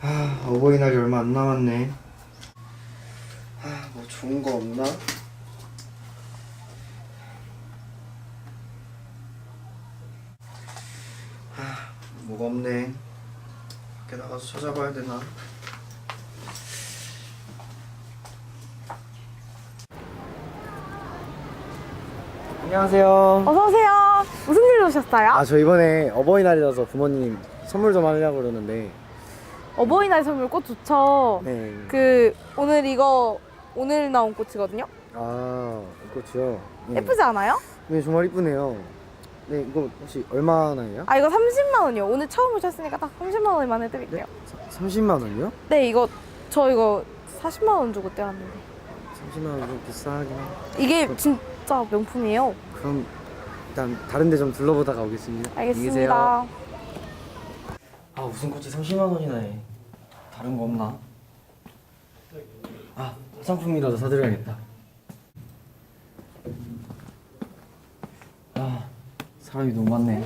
아 어버이날이 얼마 안 남았네 아뭐 좋은 거 없나? 아 뭐가 없네 밖에 나가서 찾아봐야 되나 안녕하세요 어서 오세요. 무슨 일로 오셨어요? 아 저 이번에 어버이날이라서 부모님 선물 좀 하려고 그러는데 어버이날 선물 꽃 좋죠. 네. 그 오늘 이거 오늘 나온 꽃이거든요. 아 꽃이요? 네. 예쁘지 않아요? 네 정말 이쁘네요 네 이거 혹시 얼마나요? 아 이거 30만 원이요. 오늘 처음 오셨으니까 딱 30만 원만 해드릴게요. 30만 원이요? 네 이거 저 이거 40만 원 주고 떼왔는데 30만 원좀 비싸긴 해 이게 진짜 명품이에요. 그럼 일단 다른 데 좀 둘러보다가 오겠습니다. 알겠습니다. 아 무슨 꽃이 30만 원이나 해 다른 거 없나? 아 화장품이라도 사드려야겠다 아 사람이 너무 많네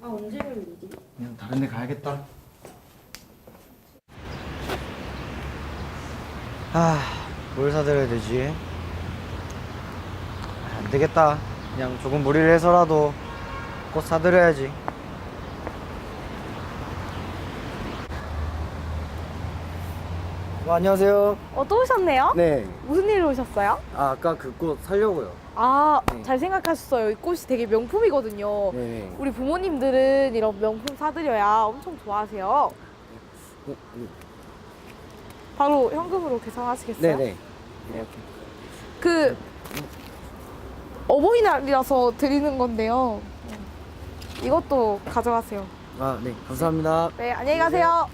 아 언제 열리지? 그냥 다른 데 가야겠다 아 뭘 사드려야 되지? 아, 안 되겠다 그냥 조금 무리를 해서라도 꽃 사드려야지 어, 안녕하세요 어 또 오셨네요? 네 무슨 일로 오셨어요? 아, 아까 그꽃 살려고요 아 네. 잘 생각하셨어요. 이 꽃이 되게 명품이거든요. 네네 우리 부모님들은 이런 명품 사드려야 엄청 좋아하세요. 어, 음, 바로 현금으로 계산하시겠어요? 네네 네, 이렇게 그 어버이날이라서 드리는 건데요. 이것도 가져가세요. 아 네 감사합니다 네, 안녕히 가세요.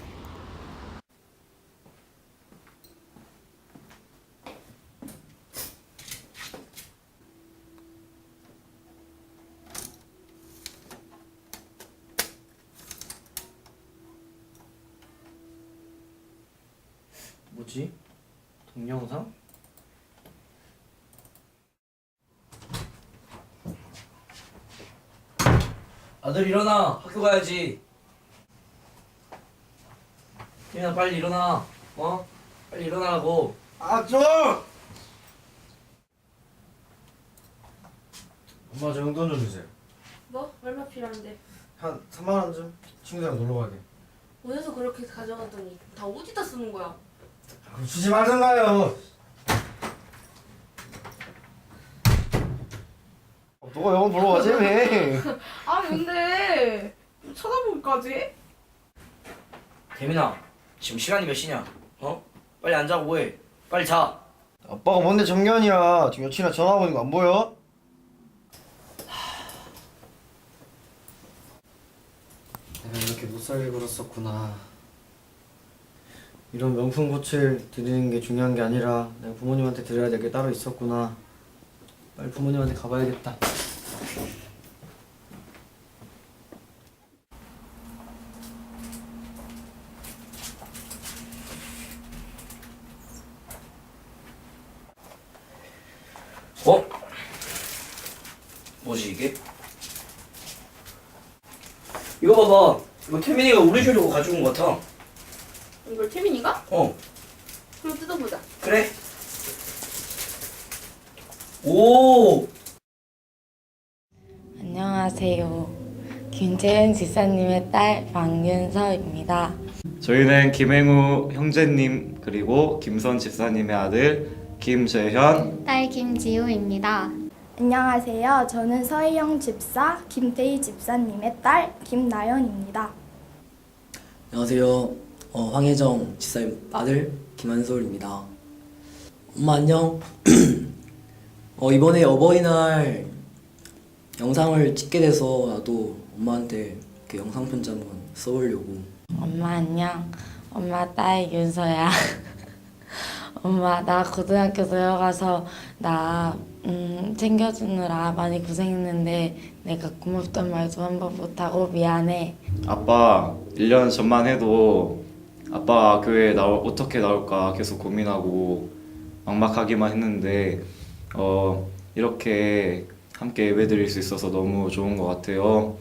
뭐지? 동영상? 아들 일어나 학교 가야지 태민아 빨리 일어나 어? 빨리 일어나라고 아 좀! 엄마 저 용돈 좀 주세요 뭐? 얼마 필요한데? 한 3만 원 좀 친구들이랑 놀러 가게 어디서 그렇게 가져갔더니 다 어디다 쓰는 거야? 아, 그럼 주지 말던가요? 어, 너가 보러 가지 왜 아, 근데 쳐다보기까지? 태민아 지금 시간이 몇 시냐? 어? 빨리 안 자고 뭐해. 빨리 자. 아빠가 뭔데 정년이야? 지금 여친이랑 전화하고 있는 거 안 보여? 내가 이렇게 못 살게 굴었었구나 이런 명품 꽃을 드리는 게 중요한 게 아니라 내가 부모님한테 드려야 될 게 따로 있었구나 빨리 부모님한테 가봐야겠다 어? 뭐지 이게? 이거 봐봐 이거 태민이가 우리 주려고 가져온 거 같아 이걸 태민이가? 어 그럼 뜯어보자. 그래 오 안녕하세요. 김재은 지사님의 딸 박윤서입니다. 저희는 김행우 형제님 그리고 김선 집사님의 아들 김재현 딸 김지우입니다. 안녕하세요. 저는 서희영 집사, 김태희 집사님의 딸 김나연입니다. 안녕하세요. 어, 황혜정 지사님 아들 김한솔입니다. 엄마 안녕. 어, 이번에 어버이날 영상을 찍게 돼서 나도 엄마한테 그 영상 편지 한번 써보려고. 엄마 안녕. 엄마 딸 윤서야. 엄마 나 고등학교 들어가서 나 음, 챙겨주느라 많이 고생했는데 내가 고맙단 말도 한 번 못하고 미안해. 아빠 1년 전만 해도 아빠 교회에 나올, 어떻게 나올까 계속 고민하고 막막하기만 했는데 어, 이렇게 함께 예배 드릴 수 있어서 너무 좋은 것 같아요.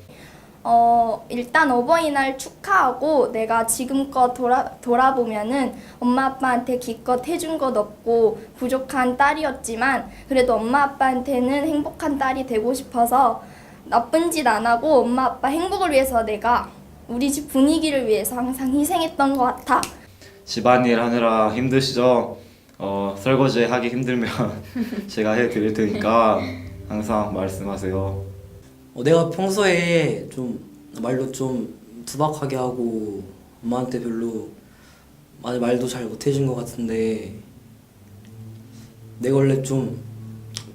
어, 일단 어버이날 축하하고 내가 지금껏 돌아, 돌아보면은 엄마 아빠한테 기껏 해준 것 없고 부족한 딸이었지만 그래도 엄마 아빠한테는 행복한 딸이 되고 싶어서 나쁜 짓 안 하고 엄마 아빠 행복을 위해서 내가 우리 집 분위기를 위해서 항상 희생했던 것 같아. 집안일 하느라 힘드시죠? 어, 설거지 하기 힘들면 제가 해드릴 테니까 항상 말씀하세요. 어, 내가 평소에 좀 말도 좀 투박하게 하고 엄마한테 별로 많이 말도 잘 못해준 것 같은데 내가 원래 좀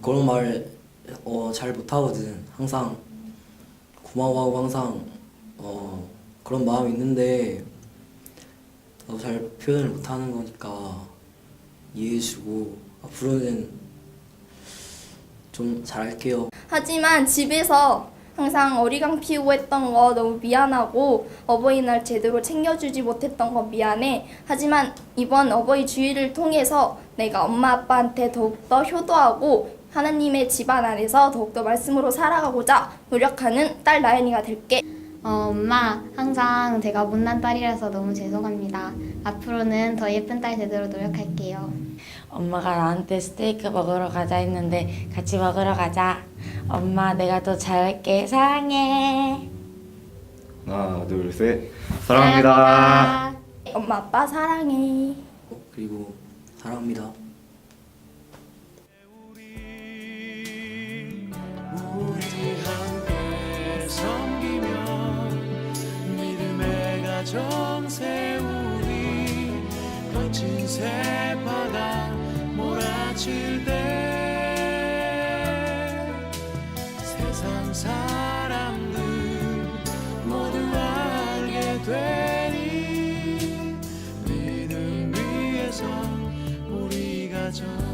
그런 말 어, 잘 못하거든. 항상 고마워하고 항상 어, 그런 마음이 있는데 나도 잘 표현을 못하는 거니까 이해해주고 앞으로는 좀 잘할게요. 하지만 집에서 항상 어리광 피우고 했던 거 너무 미안하고 어버이날 제대로 챙겨주지 못했던 거 미안해. 하지만 이번 어버이 주일을 통해서 내가 엄마 아빠한테 더욱더 효도하고 하나님의 집안 안에서 더욱더 말씀으로 살아가고자 노력하는 딸 나연이가 될게. 어, 엄마, 항상 제가 못난 딸이라서 너무 죄송합니다. 앞으로는 더 예쁜 딸 되도록 노력할게요. 엄마가 나한테 스테이크 먹으러 가자 했는데 같이 먹으러 가자. 엄마 내가 더 잘할게. 사랑해. 하나, 둘, 셋. 사랑합니다. 엄마 아빠 사랑해. 어, 그리고 사랑합니다. 세파가 몰아칠 때 세상 사람들 모두 알게 되리 믿음 위에서 우리 가정